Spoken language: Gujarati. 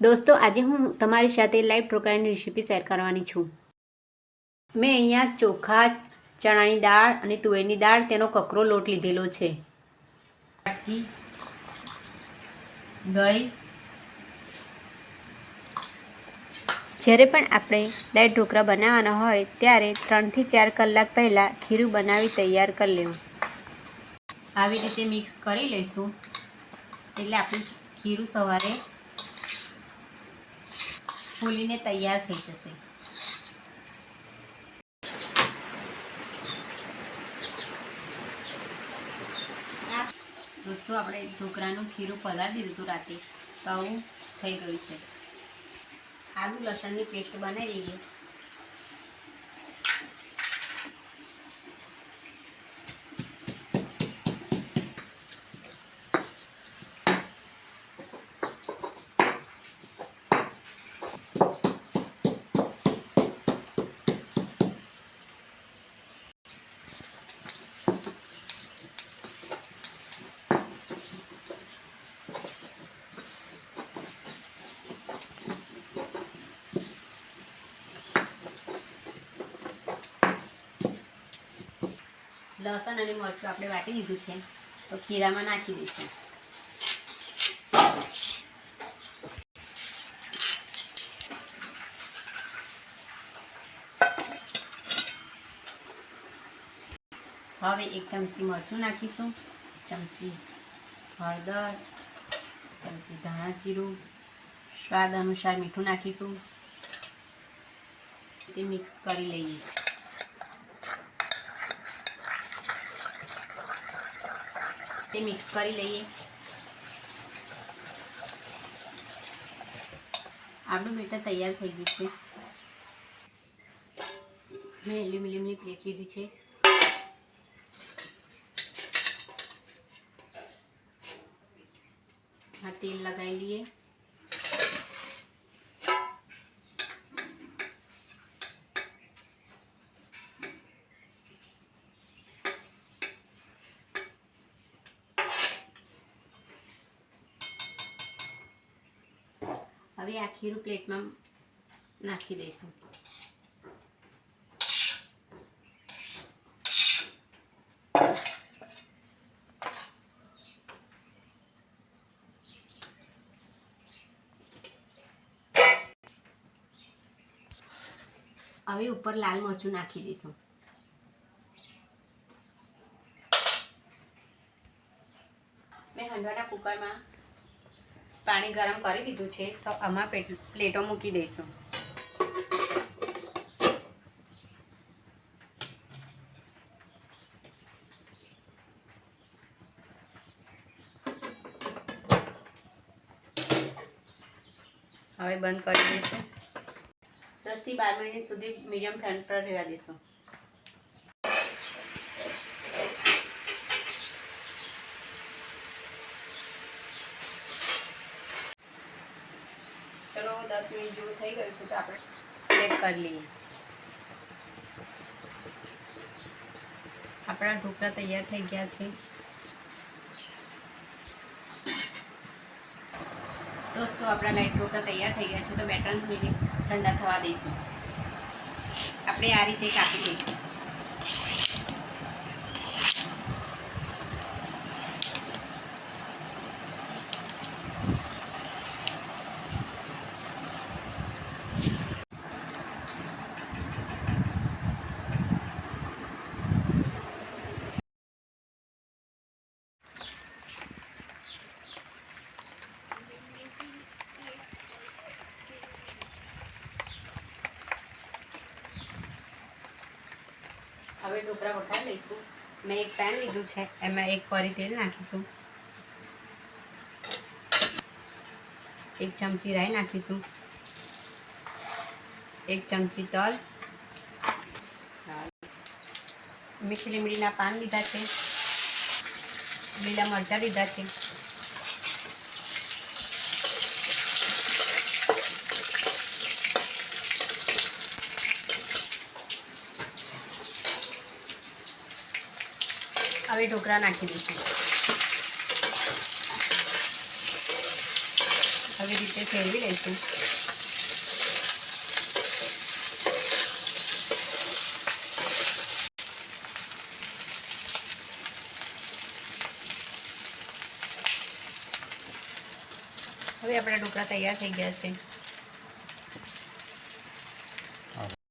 દોસ્તો આજે હું તમારી સાથે લાઈવ ઢોકળાની રેસીપી શેર કરવાની છું. મેં અહીંયા ચોખા ચણાની દાળ અને તુવેરની દાળ તેનો કકરો લોટ લીધેલો છે. દહીં. જ્યારે પણ આપણે લાઈવ ઢોકળા બનાવવાના હોય ત્યારે ત્રણથી ચાર કલાક પહેલાં ખીરું બનાવી તૈયાર કરી લેવું. આવી રીતે મિક્સ કરી લઈશું. એટલે આપણું ખીરું સવારે ફૂલીને તૈયાર થઈ જશે. દોસ્તો, આપણે ઢોકરાનું ખીરું પલાળી દીધું રાતે. તો આવું થઈ ગયું છે. આદુ લસણની પેસ્ટ બનાવી દઈએ. લસણ અને મરચું આપણે વાટી દીધું છે. તો ખીરામાં નાખી દઈશું. હવે એક ચમચી મરચું નાખીશું. ચમચી હળદર ચમચી ધાણા જીરું, સ્વાદ અનુસાર મીઠું નાખીશું. તે મિક્સ કરી લઈએ. તે મિક્સ કરી લઈએ આપણું બેટર તૈયાર થઈ ગયું છે મેં એલ્યુમિનિયમની પ્લેટ લીધી છે આ તેલ લગાવી લઈએ હવે આ ખીરું પ્લેટમાં નાખી દઈશું. હવે ઉપર લાલ મરચું નાખી દઈશું. મેં હંડવાના કુકરમાં પાણી ગરમ કરી દીધું છે, તો આમાં પ્લેટો મૂકી દઈશું. હવે બંધ કરી દઈશું. દસથી બાર મિનિટ સુધી મીડિયમ ફ્લેમ પર રહેવા દઈશું. ચલો, દસ મિનિટ જેવું થઈ ગયું છે તો આપણે ચેક કરી લઈએ. આપણા ઢોકળા તૈયાર થઈ ગયા છે. દોસ્તો, આપણા લાઈટ ઢોકળા તૈયાર થઈ ગયા છે તો બે ત્રણ મિનિટ ઠંડા થવા દઈશું. આપણે આ રીતે કાપી દઈશું હવે ઢોકળા વઘારી લઈશું. મેં એક પેન લીધું છે, એમાં એક પરી તેલ નાખીશું. એક ચમચી રાઈ નાખીશું. એક ચમચી તલ. મીઠી લીમડીના પાન લીધા છે. લીલા મરચાં લીધા છે. હવે ઢોકળા નાખી દઈશું. આવી રીતે ફેરવી લઈશું. હવે આપણા ઢોકળા તૈયાર થઈ ગયા છે.